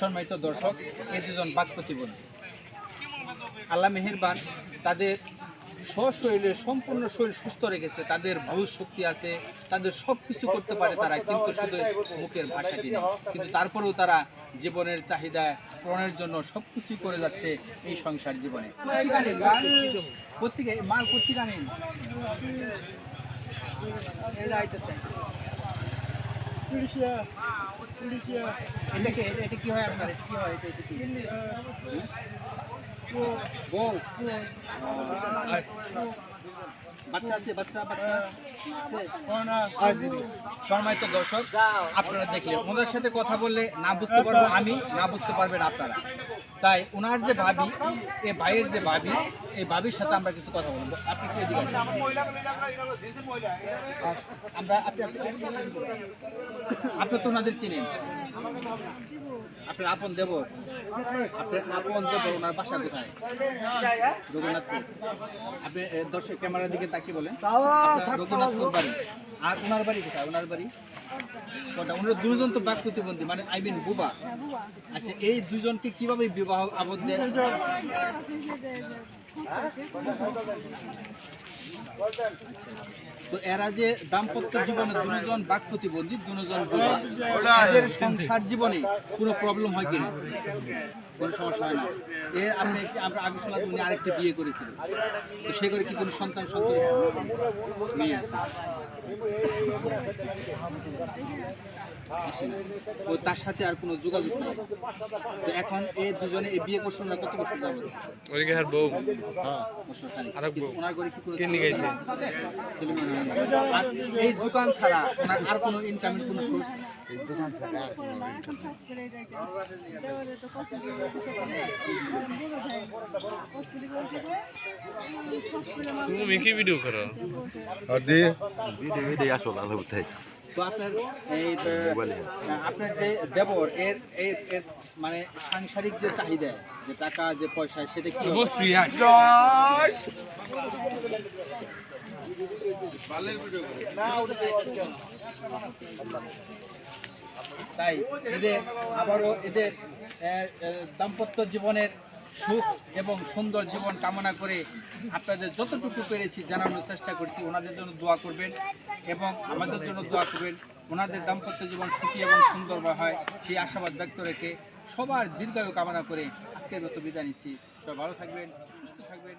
সম্মানিত দর্শক, এই দুজন বাক প্রতিবন্ধী। আল্লাহ মেহেরবান, তাদের স্বশরীরে সম্পূর্ণ শরীর সুস্থ রেখেছে, তাদের ভুজ শক্তি আছে, তাদের সব কিছু করতে পারে তারা, কিন্তু শুধু মুখের ভাষাটি নেই। কিন্তু তারপরেও তারা জীবনের চাহিদা পূরণের জন্য সব কিছুই করে যাচ্ছে এই সংসার জীবনে। পত্রিকা মাল পত্রিকা নেই এটা কি এটা- এটা কি হয় আপনার? কি হয়? এটা এটা কি? বউ আর বাচ্চা আছে বাচ্চা বাচ্চা সম্মানিত দর্শক আপনারা দেখলেন ওনার সাথে কথা বললে না বুঝতে পারব আমি না বুঝতে পারবেন আপনারা। তাই ওনার যে ভাবি এই ভাইয়ের যে ভাবি এই ভাবির সাথে আমরা কিছু কথা বলব। আপনি কি এদিকে আমরা আপনি আপনি আপনি তো ওনাদের চিনেন। আপনার আপন দেব? আপনার আপন দেব ওনার বাসা কোথায়? রঘুনাথপুর। আপনি দর্শক ক্যামেরার দিকে তাকিয়ে বলেন। রঘুনাথপুর বাড়ি। আর ওনার বাড়ি কোথায়? ওনার বাড়ি? কোনটা ওনার দুজন তো বাক প্রতিবন্ধী মানে আই মিন বুবা। আচ্ছা এই দুজনকে কীভাবে বিবাহ আবদ্ধ তো এরা যে দাম্পত্য জীবনে দুজন বাক প্রতিবন্ধী, দুজন এদের সংসার জীবনে কোনো প্রবলেম হয় কিনা? কোনো সমস্যা হয় না। এ আপনি আমরা আগে শোনা উনি আরেকটি বিয়ে করেছিলেন। তো সে করে কি কোনো সন্তান সন্তান মেয়ে আছে। ও তার সাথে আর কোনো যোগাযোগ নাই তো এখন এই দুজনে এই বিয়ে করছেন না কত বছর যাবত ওইদিকে আর বউ বছর খানিক। আরেক বউ। কিন্তু ওনার ঘরে কি কোনো কে ছেলে নিয়ে গেছে? ছেলে মেয়ে হয় না। আর এই দোকান ছাড়া ওনার আর কোনো ইনকামের কোনো সোর্স তুমি কি ভিডিও করো। Adi, video video আসল আলো উঠাই তো আপনার এই আপনার যে দেবর এর মানে সাংসারিক যে চাহিদা যে টাকা যে পয়সা সেটা কি? তাই এদের আবারও এদের দাম্পত্য জীবনের সুখ এবং সুন্দর জীবন কামনা করে আপনাদের যতটুকু পেরেছি জানানোর চেষ্টা করছি। ওনাদের জন্য দোয়া করবেন এবং আমাদের জন্য দোয়া করবেন। ওনাদের দাম্পত্য জীবন সুখী এবং সুন্দর হয়, সেই আশাবাদ ব্যক্ত রেখে সবার দীর্ঘায়ু কামনা করে আজকের মতো বিদায় নিচ্ছি। সবাই ভালো থাকবেন, সুস্থ থাকবেন